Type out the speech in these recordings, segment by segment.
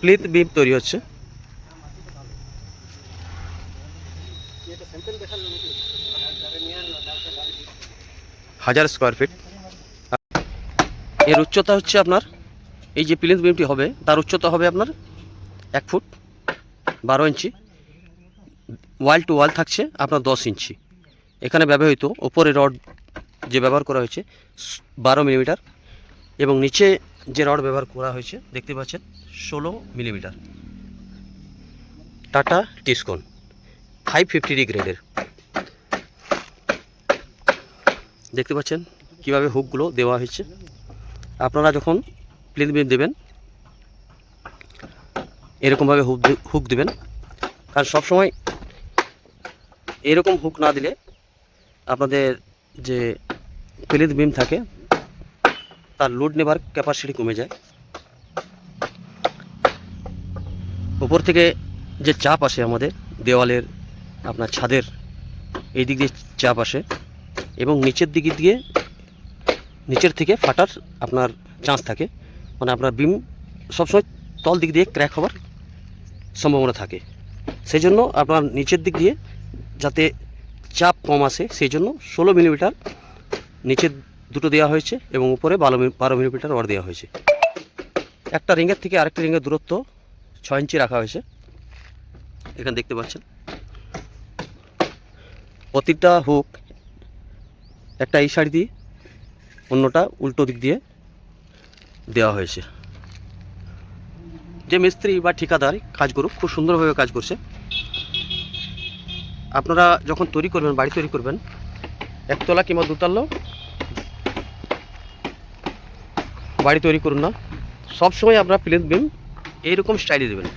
প্লিথ বিম তৈরি হচ্ছে। হাজার স্কোয়ার ফিট এর উচ্চতা হচ্ছে আপনার, এই যে প্লিথ বিমটি হবে, তার উচ্চতা হবে আপনার এক ফুট বারো ইঞ্চি। ওয়াল টু ওয়াল থাকছে আপনার দশ ইঞ্চি। এখানে ব্যবহৃত ওপরে রড যে ব্যবহার করা হয়েছে, বারো মিলিমিটার। এবং নিচে যে রড ব্যবহার করা হয়েছে, দেখতে পাচ্ছেন, ষোলো millimetre. Tata Tiscon five fifty গ্রেডের দেখতে পাচ্ছেন কীভাবে হুকগুলো দেওয়া হয়েছে। আপনারা যখন প্লেন বিম দেবেন, এরকমভাবে হুক হুক দেবেন। কারণ সবসময় এরকম হুক না দিলে আপনাদের যে প্লেন বিম থাকে তার লোড নেবার ক্যাপাসিটি কমে যায়। উপর থেকে যে চাপ আসে আমাদের, দেওয়ালের, আপনার ছাদের, এই দিক দিয়ে চাপ আসে এবং নিচের দিকে দিয়ে নিচের থেকে ফাটার আপনার চান্স থাকে। মানে আপনার বিম সবসময় তল দিক দিয়ে ক্র্যাক হওয়ার সম্ভাবনা থাকে। সেই জন্য আপনার নিচের দিক দিয়ে যাতে চাপ কম আসে সেই জন্য ষোলো মিলিমিটার নিচের দুটো দেওয়া হয়েছে এবং উপরে বারো বারো মিলিমিটার রড দেওয়া হয়েছে। একটা রিংয়ের থেকে আরেকটা রিংয়ের দূরত্ব ছয় ইঞ্চি রাখা হয়েছে। এখানে দেখতে পাচ্ছেন। প্রতিটা হুক একটা এই সাইড দিয়ে, অন্যটা উল্টো দিক দিয়ে দেওয়া হয়েছে। যে মিস্ত্রি বা ঠিকাদার কাজ করুক, খুব সুন্দরভাবে কাজ করছে। আপনারা যখন তৈরি করবেন, বাড়ি তৈরি করবেন, একতলা কিংবা দুতলাও বাড়ি তৈরি করুন না। সবসময় আপনারা প্লেন বিম এইরকম স্টাইলে দেবেন।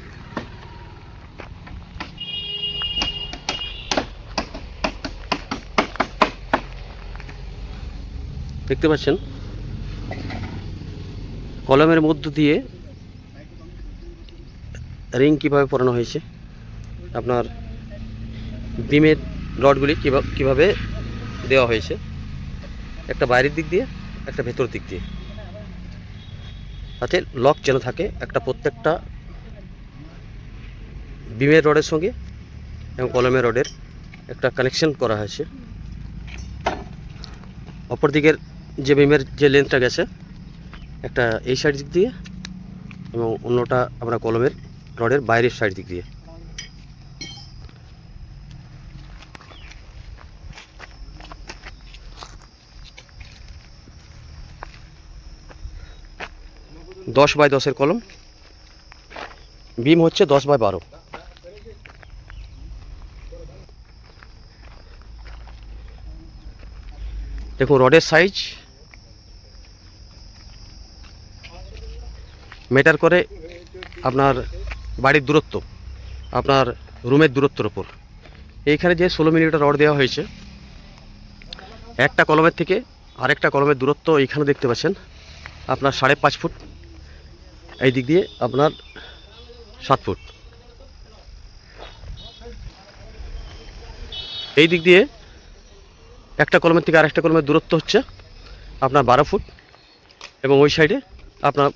দেখতে পাচ্ছেন? কলমের মধ্য দিয়ে রিং কীভাবে পরানো হয়েছে, আপনার বিমের রডগুলি কীভাবে কীভাবে দেওয়া হয়েছে, একটা বাইরের দিক দিয়ে, একটা ভেতর দিক দিয়ে। তাতে লক যেন থাকে একটা প্রত্যেকটা বিমের রডের সঙ্গে এবং কলমের রডের একটা কানেকশন করা হয়েছে। অপর দিকের যে বিমের যে লেন্থটা গেছে, একটা এই সাইড দিক দিয়ে এবং অন্যটা আমরা কলমের রডের বাইরের সাইড দিক দিয়ে। দশ বাই দশের কলম। বিম হচ্ছে দশ বাই বারো। দেখুন, রডের সাইজ মেটার করে আপনার বাড়ির দূরত্ব, আপনার রুমের দূরত্বের ওপর এইখানে যে ষোলো মিলিমিটার রড দেওয়া হয়েছে, একটা কলমের থেকে আরেকটা কলমের দূরত্ব এইখানে দেখতে পাচ্ছেন, আপনার সাড়ে পাঁচ ফুট। এই দিক দিয়ে আপনার সাত ফুট। এই দিক দিয়ে একটা কলমের থেকে আরেকটা কলমের দূরত্ব হচ্ছে আপনার বারো ফুট এবং ওই সাইডে আপনার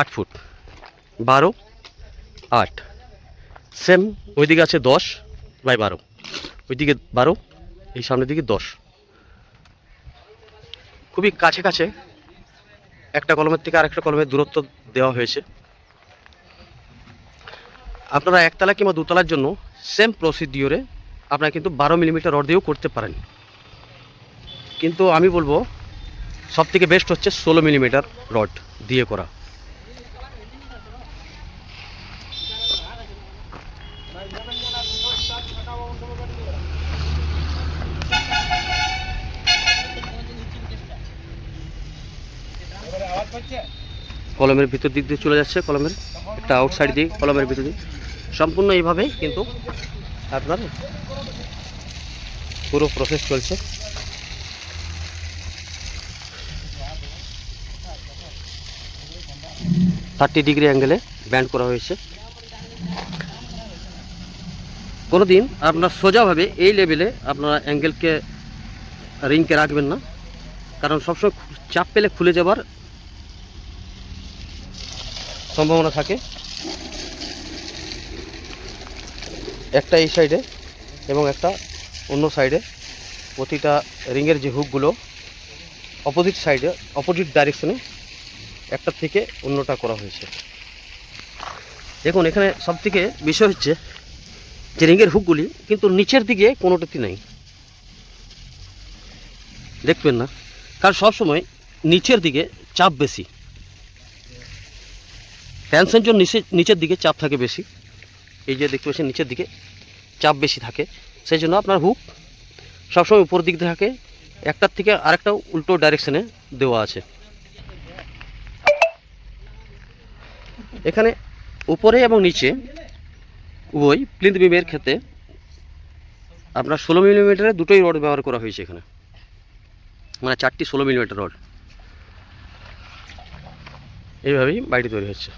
আট ফুট। বারো, আট। সেম ওই ওইদিকে আছে দশ বাই বারো। ওইদিকে বারো, এই সামনের দিকে দশ। খুবই কাছে কাছে একটা কলমের থেকে আরেকটা কলমের দূরত্ব দেওয়া হয়েছে। আপনারা একতলা কিংবা দুতলার জন্য সেম প্রসিডিওরে আপনারা কিন্তু বারো মিলিমিটার রড দিয়েও করতে পারেন। কিন্তু আমি বলব সব থেকে বেস্ট হচ্ছে ষোলো মিলিমিটার রড দিয়ে করা। কলমের ভিতর দিক দিয়ে চলে যাচ্ছে কলমের। একটা আউটসাইড দিয়ে কলমের ভিতর দিয়ে। সম্পূর্ণ এইভাবে কিন্তু আপনার পুরো প্রসেস চলছে। থার্টি ডিগ্রি অ্যাঙ্গেলে ব্যান্ড করা হয়েছে। কোনো দিন আপনার সোজাভাবে এই লেভেলে আপনারা অ্যাঙ্গেলকে রিংকে রাখবেন না। কারণ সবসময় চাপ পেলে খুলে যাবার সম্ভাবনা থাকে। একটা এই সাইডে এবং একটা অন্য সাইডে প্রতিটা রিংয়ের যে হুকগুলো অপোজিট সাইডে অপোজিট ডাইরেকশনে একটা থেকে অন্যটা করা হয়েছে। দেখুন, এখানে সব থেকে বিষয় হচ্ছে যে রিংয়ের হুকগুলি কিন্তু নিচের দিকে কোনোটাতে নেই। দেখবেন না। কারণ সবসময় নিচের দিকে চাপ বেশি। টেনশন জন্য নিচে নিচের দিকে চাপ থাকে বেশি। এই যে দেখতে পাচ্ছেন, নিচের দিকে চাপ বেশি থাকে। সেই জন্য আপনার হুক সবসময় উপর দিক থাকে। একটার থেকে আরেকটা উল্টো ডাইরেকশনে দেওয়া আছে। এখানে উপরে এবং নিচে উভয় প্লিন্থ বিমের ক্ষেত্রে আপনার ষোলো মিলিমিটারের দুটোই রড ব্যবহার করা হয়েছে এখানে। মানে চারটি ষোলো মিলিমিটার রড এইভাবেই বাড়িটি তৈরি হচ্ছে।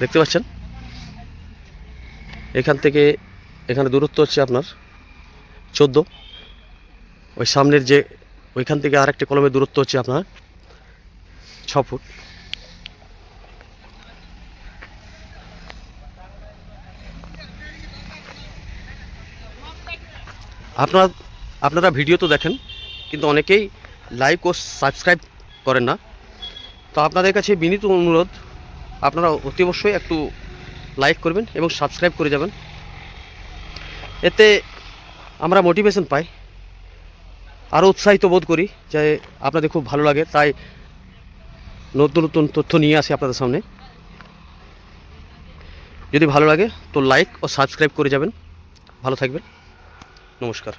দেখতে পাচ্ছেন? এখান থেকে, এখানে দূরত্ব হচ্ছে আপনার চোদ্দ। ওই সামনের যে, ওইখান থেকে আরেকটি কলমের দূরত্ব হচ্ছে আপনার ছ ফুট। আপনার, আপনারা ভিডিও তো দেখেন, কিন্তু অনেকেই লাইক ও সাবস্ক্রাইব করেন না। তো আপনাদের কাছে বিনীত অনুরোধ আপনারা অতি অবশ্যই একটু লাইক করবেন এবং সাবস্ক্রাইব করে যাবেন। এতে আমরা মোটিভেশন পাই। আরও উৎসাহিত বোধ করি যে আপনাদের খুব ভালো লাগে। তাই নতুন নতুন তথ্য নিয়ে আসি আপনাদের সামনে। যদি ভালো লাগে তো লাইক ও সাবস্ক্রাইব করে যাবেন। ভালো থাকবেন। নমস্কার।